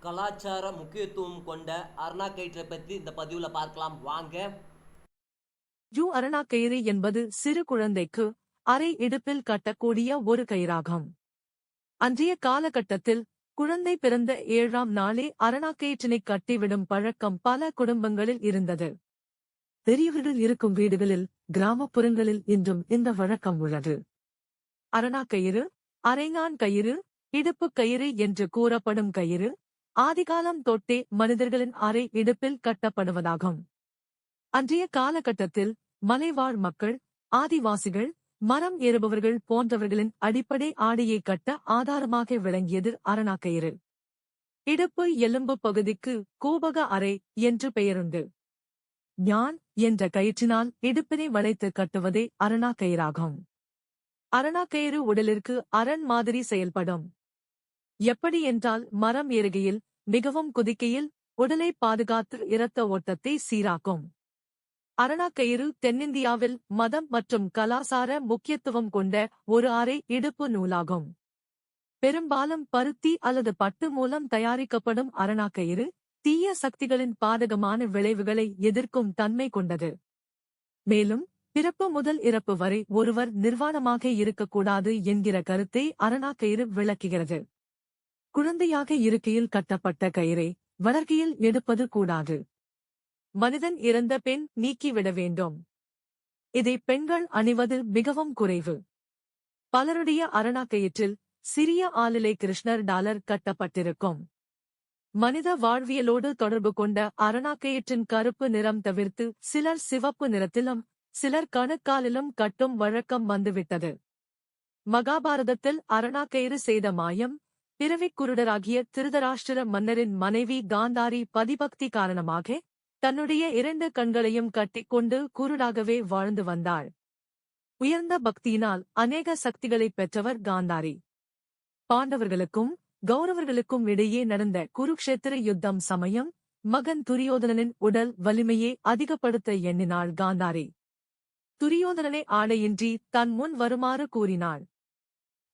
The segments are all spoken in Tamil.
கலாச்சார முக்கியத்துவம் கொண்ட அருணா கயிற்றை பற்றி இந்த பதிவில் பார்க்கலாம். வாங்க. யூ அரணாக்கயிறு என்பது சிறு குழந்தைக்கு அரை இடுப்பில் கட்டக்கூடிய ஒரு கயிறாகும். அன்றைய காலகட்டத்தில் குழந்தை பிறந்த ஏழாம் நாளே அரணாக்கயிற்றினை கட்டிவிடும் பழக்கம் பல குடும்பங்களில் இருந்தது. பெரியவர்கள் இருக்கும் வீடுகளில் கிராமப்புறங்களில் இன்றும் இந்த வழக்கம் உள்ளது. அரணாக்கயிறு அரைஞான் கயிறு இடுப்புக் கயிறு என்று கூறப்படும் கயிறு ஆதிகாலம் தொட்டே மனிதர்களின் அறை இடுப்பில் கட்டப்படுவதாகும். அன்றைய காலகட்டத்தில் மலைவாழ் மக்கள் ஆதிவாசிகள் மரம் ஏறுபவர்கள் போன்றவர்களின் அடிப்படை ஆடையை கட்ட ஆதாரமாக விளங்கியது அரணாக்கயிறு. இடுப்பு எலும்பு பகுதிக்கு கூபக அறை என்று பெயருண்டு. ஞான் என்ற கயிற்றினால் இடுப்பினை வளைத்து கட்டுவதே அரணாக்கயிறாகும். அரணாக்கயிறு உடலிற்கு அரண் மாதிரி செயல்படும். எப்படி என்றால் மரம் ஏறுகையில் மிகவும் குதிக்கையில் உடலை பாதுகாத்து இரத்த ஓட்டத்தை சீராக்கும். அரணாக்கயிறு தென்னிந்தியாவில் மதம் மற்றும் கலாசார முக்கியத்துவம் கொண்ட ஒரு அரை இடுப்பு நூலாகும். பெரும்பாலும் பருத்தி அல்லது பட்டு மூலம் தயாரிக்கப்படும் அரணாக்கயிறு தீய சக்திகளின் பாதகமான விளைவுகளை எதிர்க்கும் தன்மை கொண்டது. மேலும் பிறப்பு முதல் இறப்பு வரை ஒருவர் நிர்வாணமாக இருக்கக்கூடாது என்கிற கருத்தை அரணாக்கயிறு விளக்குகிறது. குழந்தையாக இருக்கையில் கட்டப்பட்ட கயிறை வளர்க்கையில் எடுப்பது கூடாது. மனிதன் இறந்த பெண் நீக்கிவிட வேண்டும். இதை பெண்கள் அணிவது மிகவும் குறைவு. பலருடைய அரணாக்கயிற்றில் சிறிய ஆளிலை கிருஷ்ணர் டாலர் கட்டப்பட்டிருக்கும். மனித வாழ்வியலோடு தொடர்பு கொண்ட அரணாக்கயிற்றின் கருப்பு நிறம் தவிர்த்து சிலர் சிவப்பு நிறத்திலும் சிலர் கணுக்காலிலும் கட்டும் வழக்கம் வந்துவிட்டது. மகாபாரதத்தில் அரணாக்கயிறு செய்த மாயம் பிறவிக் குருடராகிய திருதராஷ்டிர மன்னரின் மனைவி காந்தாரி பதிபக்தி காரணமாக தன்னுடைய இரண்டு கண்களையும் கட்டிக்கொண்டு குருடாகவே வாழ்ந்து வந்தாள். உயர்ந்த பக்தியினால் அநேக சக்திகளைப் பெற்றவர் காந்தாரி. பாண்டவர்களுக்கும் கௌரவர்களுக்கும் இடையே நடந்த குருக்ஷேத்திர யுத்தம் சமயம் மகன் துரியோதனனின் உடல் வலிமையை அதிகப்படுத்த எண்ணினாள் காந்தாரி. துரியோதனனை ஆடையின்றி தன் முன் வருமாறு கூறினாள்.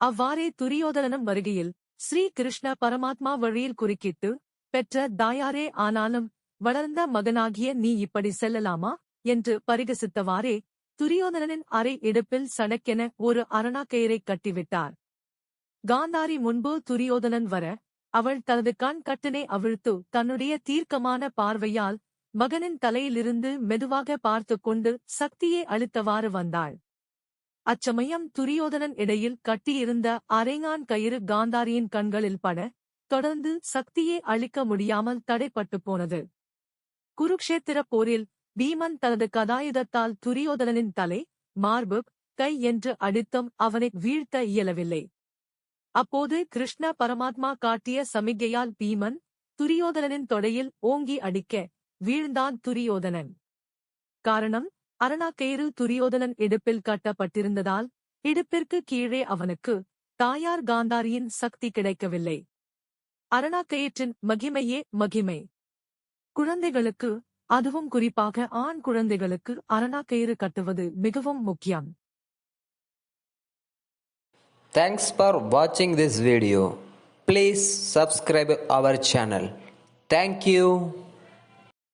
அவ்வாறே துரியோதனனும் வருகையில் ஸ்ரீ கிருஷ்ண பரமாத்மா வழியில் குறுக்கிட்டு பெற்ற தாயாரே ஆனாலும் வளர்ந்த மகனாகிய நீ இப்படி செல்லலாமா என்று பரிகசித்தவாறே துரியோதனனின் அரை இடுப்பில் சணக்கென ஒரு அரணாக்கயிரை கட்டிவிட்டார். காந்தாரி முன்பு துரியோதனன் வர அவள் தனது கண் கட்டினை அவிழ்த்து தன்னுடைய தீர்க்கமான பார்வையால் மகனின் தலையிலிருந்து மெதுவாக பார்த்து கொண்டு சக்தியை அளித்தவாறு வந்தாள். அச்சமயம் துரியோதனன் இடையில் கட்டியிருந்த அரைங்கான் கயிறு காந்தாரியின் கண்களில் பட தொடர்ந்து சக்தியை அளிக்க முடியாமல் தடைப்பட்டு போனது. குருக்ஷேத்திர போரில் பீமன் தனது கதாயுதத்தால் துரியோதனனின் தலை மார்பு கை என்று அடித்தும் அவனை வீழ்த்த இயலவில்லை. அப்போது கிருஷ்ண பரமாத்மா காட்டிய சமிகையால் பீமன் துரியோதனனின் தொடையில் ஓங்கி அடிக்க வீழ்ந்தான் துரியோதனன். காரணம் அரணாக்கயிறு துரியோதனன் இடுப்பில் கட்டப்பட்டிருந்ததால் இடுப்பிற்கு கீழே அவனுக்கு தாயார் காந்தாரியின் சக்தி கிடைக்கவில்லை. அரணாக்கயிற்றின் மகிமையே மகிமை. குழந்தைகளுக்கு அதுவும் குறிப்பாக ஆண் குழந்தைகளுக்கு அரணாக்கயிறு கட்டுவது மிகவும் முக்கியம். தேங்க்ஸ் ஃபார் வாட்சிங் this video please subscribe our channel thank you.